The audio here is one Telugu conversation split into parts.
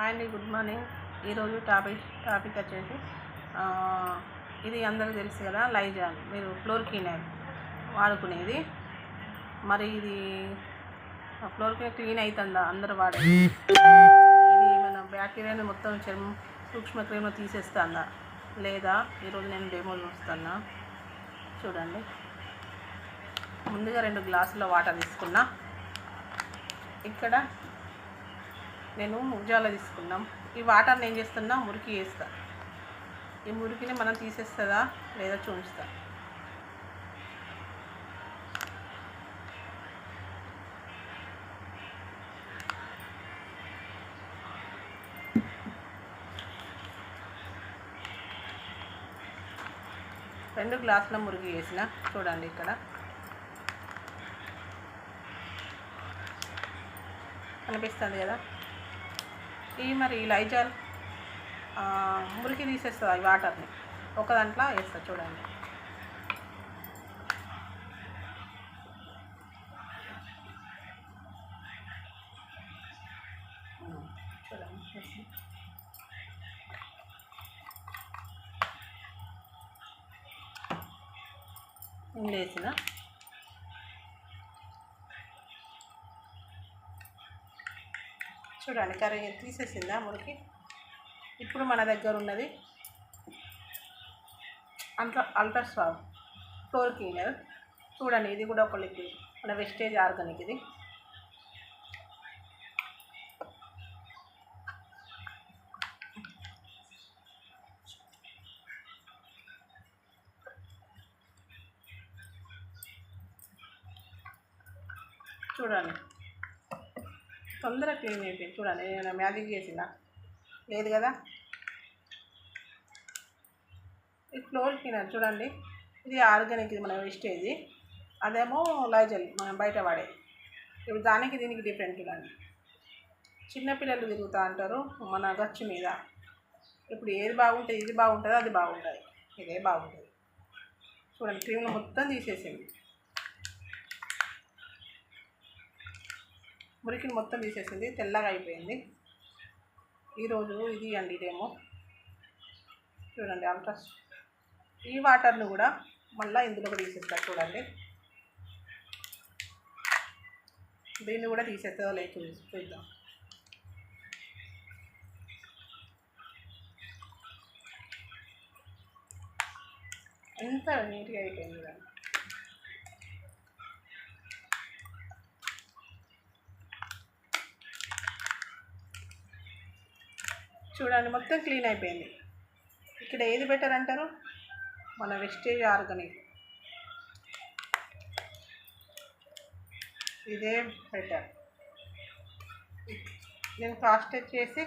హాయ్ అండి గుడ్ మార్నింగ్. ఈరోజు టాపిక్ టాపిక్ వచ్చేసి ఇది అందరికీ తెలుసు కదా లైజాల్ మీరు ఫ్లోర్ వాడుకునేది. మరి ఇది ఫ్లోర్ క్లీన్ అవుతుందా అందరు వాడేది. ఇది మన బ్యాక్టీరియాని మొత్తం చర్మం సూక్ష్మక్రియను తీసేస్తుందా? లేదా? ఈరోజు నేను డెమోలు వస్తున్నా చూడండి. ముందుగా రెండు గ్లాసుల వాటర్ తీసుకున్నా. ఇక్కడ నేను ముగ్జాలో తీసుకున్నాం ఈ వాటర్ని ఏం చేస్తున్నా మురికి వేస్తా. ఈ మురికిని మనం తీసేస్తుందా లేదా చూపిస్తా. రెండు గ్లాసుల మురికి వేసిన చూడండి ఇక్కడ. కనిపిస్తుంది కదా? ఈ మరి లైజాల్ మురికి తీసేస్తుంది ఈ వాటర్ని. ఒక దాంట్లో వేస్తా చూడండి. చూడండి. వేసిన. చూడండి కర్రీ తీసేసిందా మురికి? ఇప్పుడు మన దగ్గర ఉన్నది ultra ultra swab floor cleaner చూడండి ఇది కూడా ఒక లిక్విడ్. మన వెస్టేజ్ ఆర్గానిక్ ఇది. చూడండి. తొందరగా క్లీన్ అయిపోయింది. చూడండి నేను మ్యాజిక్ చేసిన లేదు కదా? ఈ ఫ్లోర్ క్లీనర్ చూడండి. ఇది ఆర్గానిక్ ఇది మన వేస్టేజ్ అదేమో లైజల్ మనం బయట వాడే. ఇప్పుడు దానికి దీనికి డిఫరెంట్ చూడండి. చిన్నపిల్లలు తిరుగుతూ అంటారు మన గచ్చు మీద. ఇప్పుడు ఏది బాగుంటుంది ఇది బాగుంటుందో అది బాగుంటుంది. ఇదే బాగుంటుంది. చూడండి క్రీమ్ మొత్తం తీసేసింది. మురికిని మొత్తం తీసేసింది తెల్లగా అయిపోయింది. ఈరోజు ఇది అండి ఇదేమో చూడండి అంత ఈ వాటర్ని కూడా మళ్ళీ ఇందులో తీసేస్తారు చూడండి. దీన్ని కూడా తీసేస్తుందో లేదు చూద్దాం. ఎంత నీట్గా అయిపోయింది చూడండి మొత్తం క్లీన్ అయిపోయింది. ఇక్కడ ఏది బెటర్ అంటారు? మన వెస్టేజ్ ఆర్గానిక్. ఇదే బెటర్ నేను కాస్ట్ వచ్చేసి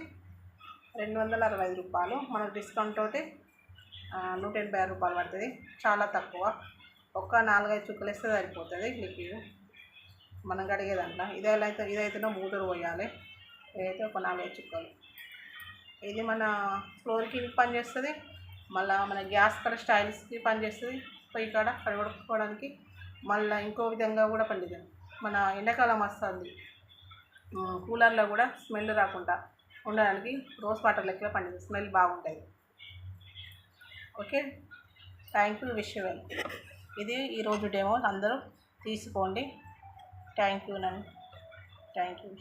రెండు వందల అరవై ఐదు రూపాయలు. మనకు డిస్కౌంట్ అయితే నూట ఎనభై ఆరు రూపాయలు పడుతుంది. చాలా తక్కువ. ఒక్క నాలుగైదు చుక్కలు వేస్తే సరిపోతుంది లిక్విడ్. మనం కడిగేదంట. ఇదే ఇదైతేనో మూటలు పోయాలి. ఇదైతే ఒక నాలుగైదు చుక్కలు. ఇది మన ఫ్లోర్కి పనిచేస్తుంది మళ్ళీ మన గ్యాస్ కడ స్టైల్స్కి పనిచేస్తుంది పొయ్యి కాడ కడగొట్టుకోవడానికి మళ్ళీ ఇంకో విధంగా కూడా పండుతుంది మన ఎండాకాలం వస్తుంది. కూలర్లో కూడా స్మెల్ రాకుండా ఉండడానికి రోజ్ వాటర్ లెక్క పండుతుంది స్మెల్ బాగుంటుంది. Okay? Thank you wish well. ఇది ఈరోజు డేమో. అందరూ తీసుకోండి. థ్యాంక్ యూ నన్ను. Thank you.